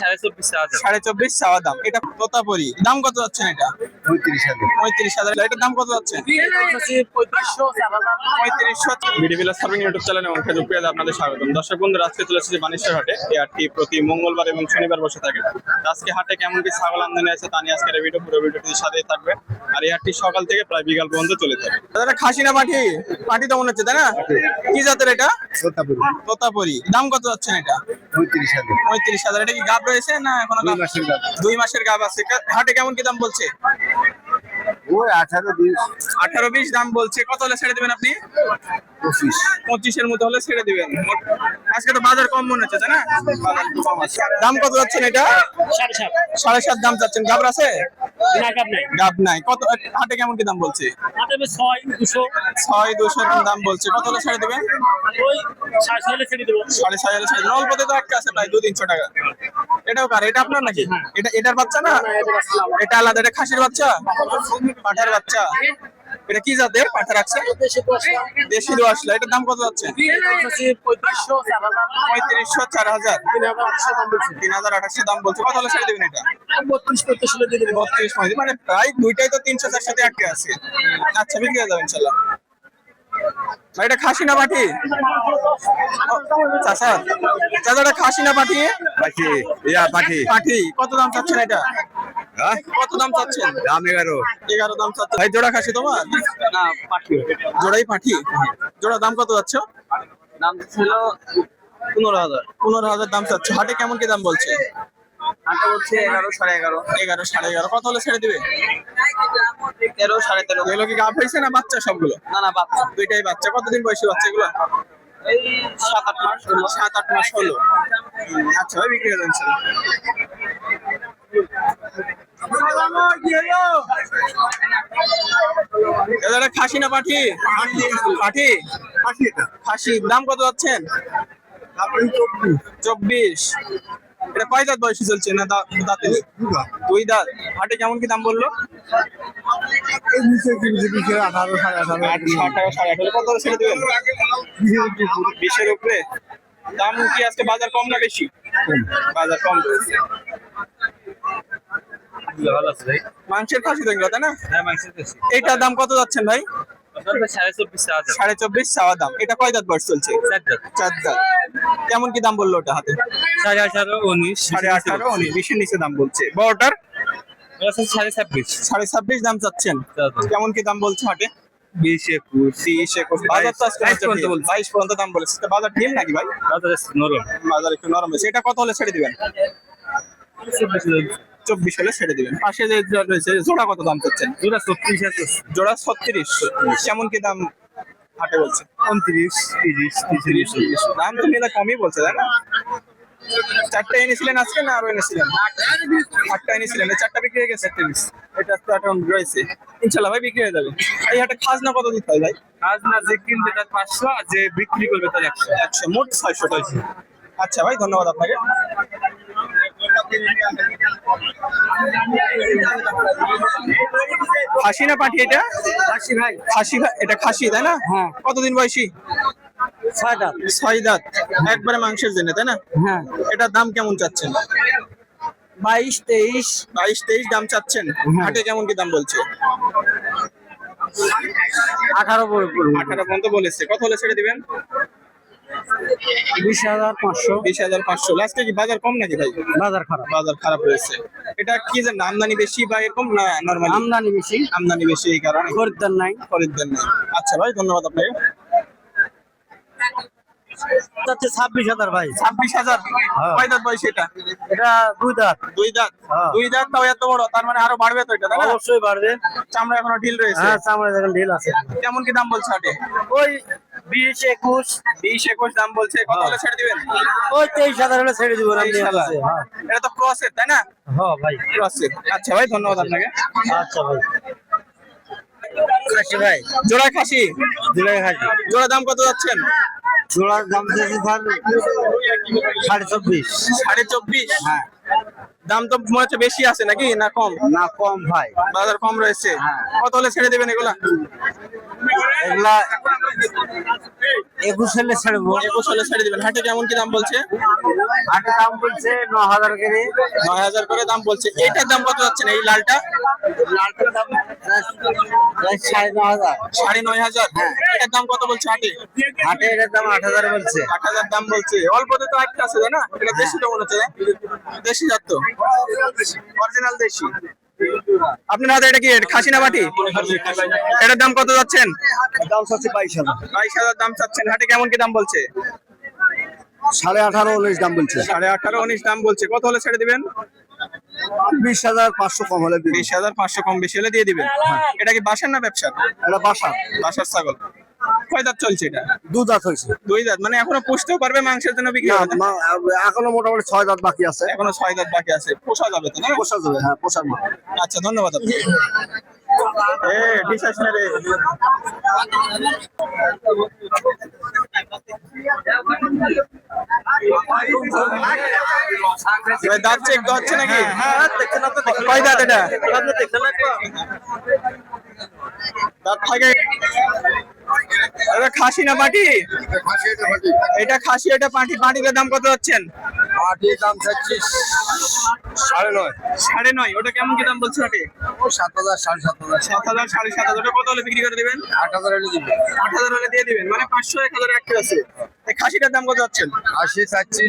সাড়ে চব্বিশ সাড়ে চব্বিশ চাওয়া দাম। এটা তোতাপুরি। দাম কত যাচ্ছে এটা? পঁয়ত্রিশ হাজার। পঁয়ত্রিশ হাজার। এটার দাম কত যাচ্ছে? পঁয়ত্রিশশো বিডিবিলা সার্ভিং ইউটিউব চ্যানেলে এবং ফেসবুক পেজে আপনাদের স্বাগতম। দর্শক বন্ধুরা আজকে চলে এসেছি বানেশ্বর হাটে। এই হাটটি প্রতি মঙ্গলবার এবং শনিবার বসে থাকে। আজকে হাটে কেমন কি ছাগল আমদানি আছে তা নিয়ে আজকের ভিডিও পুরো ভিডিওটির সাথেই থাকবে। আর এই হাটটি সকাল থেকে প্রায় বিকাল পর্যন্ত চলে থাকে। দাদা খাসি না পাঠি? পাঠি তো মনে হচ্ছে তাই না? কি জাতের এটা? তোতাপুরি। তোতাপুরি। দাম কত যাচ্ছে এটা? পঁয়ত্রিশ হাজার। পঁয়ত্রিশ হাজার। এটা কি গাব রয়েছে না এখনও দুই মাসের গাভ। দুই মাসের গাব আছে। হাটে কেমন কি দাম বলছে? ওই আঠারো বিশ। আঠারো বিশ দাম বলছে। কত হলে ছেড়ে দিবেন আপনি? পঁচিশের মতো হলে ছেড়ে দিবেন। আজকে তো বাজার কম মনে হচ্ছে তাই না। দাম কত যাচ্ছেন এটা? সাড়ে সাত। দাম চাচ্ছেন গাব আছে? না কাপ নাই। গাব নাই। কত হাটে কেমন কি দাম বলছে? ছয় দুশো। দাম বলছে। কত হলে ছেড়ে দিবেন? সাড়ে ছয় হলে ছেড়ে অল্পতে তো একটা আছে প্রায় দু তিনশো টাকা। এটাও কার? এটা আপনার নাকি? এটা এটার বাচ্চা না? এটা আলাদা এটা খাসির বাচ্চা? পাঠার বাচ্চা। এটা কি জাতের? পাঠা রাখছে? দেশি আসলে। এটার দাম কত যাচ্ছে? পঁয়ত্রিশশো চার হাজার। তিন হাজার আঠাশশো দাম বলছে। কত হলে ছেড়ে দেবেন এটা? বত্রিশ পঁয়ত্রিশ। হলে দিয়ে বত্রিশ পঁয়ত্রিশ মানে প্রায় দুইটাই তো তিনশো চার সাথে আটকে আছে। আচ্ছা বিক্রি হয়ে যাবে ইনশাল্লাহ। ভাই এটা খাসি না পাঠি চাষা এটা খাসি না পাঠি পাখি। পাঠি কত দাম চাচ্ছেন এটা? কত দাম চাচ্ছেন? দাম এগারো। এগারো দাম চাচ্ছেন। ভাই জোড়া খাসি তোমার? না পাঠিয়ে জোড়াই পাঠি জোড়া দাম কত যাচ্ছে? দাম ছিল পনেরো হাজার। পনেরো হাজার দাম চাচ্ছে। হাটে কেমন কি দাম বলছে? হাতে বলছে এগারো সাড়ে এগারো। এগারো সাড়ে এগারো। কত হলে ছেড়ে দিবে? তেরো সাড়ে তেরো। এগুলো কি গাভ হয়েছে না বাচ্চা সবগুলো? না না বাচ্চা। দুইটাই বাচ্চা। কতদিন বয়সী বাচ্চা এগুলো এই সাত আট মাস সাত আট মাস হলো। আচ্ছা বিক্রি হয়ে যাচ্ছে দাদা খাসি না পাঠি? পাঠি? খাসি। দাম কত যাচ্ছেন? চব্বিশ। এটা কয় দাঁত বয়সী চলছে না দাঁতে দুই দাঁত। হাটে কেমন কি দাম বলল? সাড়ে আঠারো। সাড়ে ছেড়ে দেবেন? বিশের উপরে। দাম কি আজকে বাজার কম না বেশি? বাজার কম। রয়েছে। ভালো আছে ভাই। মাংসের খাসি তো তাই না? হ্যাঁ মাংসের এইটার দাম কত যাচ্ছেন ভাই? সাড়ে চব্বিশ চাওয়া দাম। এটা কয় দাঁত বয়স চলছে? চার হাজার চার দাঁত। কেমন কি দাম বলল ওটা হাতে? সাড়ে আঠারো উনিশ। সাড়ে আঠারো উনিশ। বিশের নিচে দাম বলছে। বড়টার? সাড়ে ছাব্বিশ। সাড়ে ছাব্বিশ দাম চাচ্ছেন। কেমন কি দাম বলছে হাটে? বিশ একুশ। তিরিশ একুশ। বাজার তো আজকে বাইশ পর্যন্ত দাম বলেছে। বাজার ঢিল নাকি ভাই? নরম। বাজার একটু নরম। হয়েছে এটা কত হলে ছেড়ে দিবেন? চব্বিশ হলে ছেড়ে দিবেন। পাশে যে রয়েছে জোড়া কত দাম চাচ্ছেন? দুটা ছত্রিশ আছে। জোড়া ছত্রিশ। কেমন কি দাম হাটে বলছে? উনত্রিশ তিরিশ তিরিশ দাম তো মেলা কমই বলছে তাই না? চারটা এনেছিলেন আজকে না আরও এনেছিলেন? আটটা এনেছিলেন। চারটা বিক্রি হয়ে গেছে তিরিশ এটা তো এখন রয়েছে। ইনশাল্লাহ ভাই বিক্রি হয়ে যাবে। এই হাটে খাজনা কত দিতে হয় ভাই? আজ না যে কিনবে তার পাঁচশো আর যে বিক্রি করবে তার একশো। একশো মোট ছয়শো টাকা। আচ্ছা ভাই ধন্যবাদ আপনাকে। খাসি না পাঠি এটা? আশি ভাই। খাসি এটা খাসি তাই না? হ্যাঁ। কতদিন বয়সী? ছয়টা ছয় দাঁত। একবারে মাংসের জন্য তাই না? হ্যাঁ। এটার দাম কেমন চাচ্ছেন? বাইশ তেইশ। বাইশ তেইশ দাম চাচ্ছেন? হাটে কেমন কি দাম বলছে? আঠারো আঠারো পর্যন্ত বলেছে। কত হলে ছেড়ে দিবেন? বিশ হাজার পাঁচশো। বিশ হাজার পাঁচশো। লাস্টে কি বাজার কম নাকি ভাই? বাজার খারাপ। বাজার খারাপ হয়েছে এটা কি যে আমদানি বেশি বা এরকম না নর্মালি আমদানি বেশি। আমদানি বেশি এই কারণে। খরিদ্দার নাই। খরিদ্দার নেই। আচ্ছা ভাই ধন্যবাদ আপনাকে। হচ্ছে ছাব্বিশ হাজার ভাই। ছাব্বিশ হাজার? কয় দাঁত বয়স এটা এটা দুই দাঁত। দুই দাঁত? হ্যাঁ। দুই দাঁত তাও এত বড় তার মানে আরও বাড়বে তো এটা অবশ্যই বাড়বে। চামড়া এখনও ঢিল রয়েছে। হ্যাঁ চামড়া দেখেন ঢিল আছে। কেমন কি দাম বলছে ওই বিশ একুশ বিশ একুশ দাম বলছে কত হলে ছেড়ে দিবেন? ওই তেইশ হাজার হলে ছেড়ে দিব এটা তো ক্রসের তাই না? হ্যাঁ ভাই। ক্রসের আচ্ছা ভাই ধন্যবাদ আপনাকে। আচ্ছা ভাই। খাসি ভাই জোড়া খাসি? জুলাই খাসি। জোড়া দাম কত যাচ্ছেন? জোড়ার দাম দিয়েছি স্যার সাড়ে চব্বিশ। সাড়ে চব্বিশ? হ্যাঁ। দাম তো মনে হচ্ছে বেশি আছে নাকি না কম? না কম ভাই। বাজার কম রয়েছে। কত হলে ছেড়ে দেবেন এগুলা? এগুলা একুশ হলে ছাড়বো একুশ হলে ছেড়ে দিবেন। হাটে কেমন কি দাম বলছে? আটের দাম বলছে ন হাজার করে। নয় হাজার করে দাম বলছে। এইটার দাম কত যাচ্ছে না এই লালটা? লালটার দাম সাড়ে ন হাজার। সাড়ে নয় হাজার? এটার দাম কত বলছে হাটে? হাটে এটার দাম আট হাজার বলছে। আট হাজার দাম বলছে। অল্পতে তো একটা আছে না? এটা দেশি তো মনে হচ্ছে দেশি জাত তো। অরিজিনাল দেশি। আপনার হাতে এটা কি খাসি না বাটি? এটার দাম কত যাচ্ছেন? দাম চাচ্ছে বাইশ হাজার। বাইশ হাজার দাম চাচ্ছেন। হাটে কেমন কি দাম বলছে? সাড়ে আঠারো উনিশ দাম বলছে। সাড়ে আঠারো উনিশ দাম বলছে। কত হলে ছেড়ে দিবেন? বিশ হাজার পাঁচশো কম হলে বিশ হাজার পাঁচশো কম বেশি হলে দিয়ে দিবেন। এটা কি বাসার না ব্যবসা? এটা বাসা বাসার ছাগল। কয় দাঁত চলছে এটা? দু দাঁত হয়েছে। দুই দাঁত। মানে এখনও পুষতেও পারবে মাংসের জন্য বিক্রি না, হবে এখনও মোটামুটি ছয় দাঁত বাকি আছে। এখনও ছয় দাঁত বাকি আছে। পোষা যাবে তো না? পোষা যাবে হ্যাঁ আচ্ছা ধন্যবাদ এ বিশ্বাস না রে? দাঁত চেক হচ্ছে নাকি? কয় দাঁত এটা? দাঁত থাকে। খাসি না পাটি। এটা খাসি এটা পাটি। পাটির দাম কত যাচ্ছেন? পাটির দাম চাচ্ছি সাড়ে নয়। সাড়ে নয় ওটা কেমন কি দাম বলছে আটে সাত হাজার সাড়ে সাত হাজার। সাত হাজার সাড়ে সাত হাজার। কত হলে বিক্রি করে দিবেন? আট হাজার হলে দিবেন। আট হাজার হলে দিয়ে দিবেন মানে পাঁচশো এক হাজার একটা আছে। এই খাসিটার দাম কত যাচ্ছেন খাসি চাচ্ছি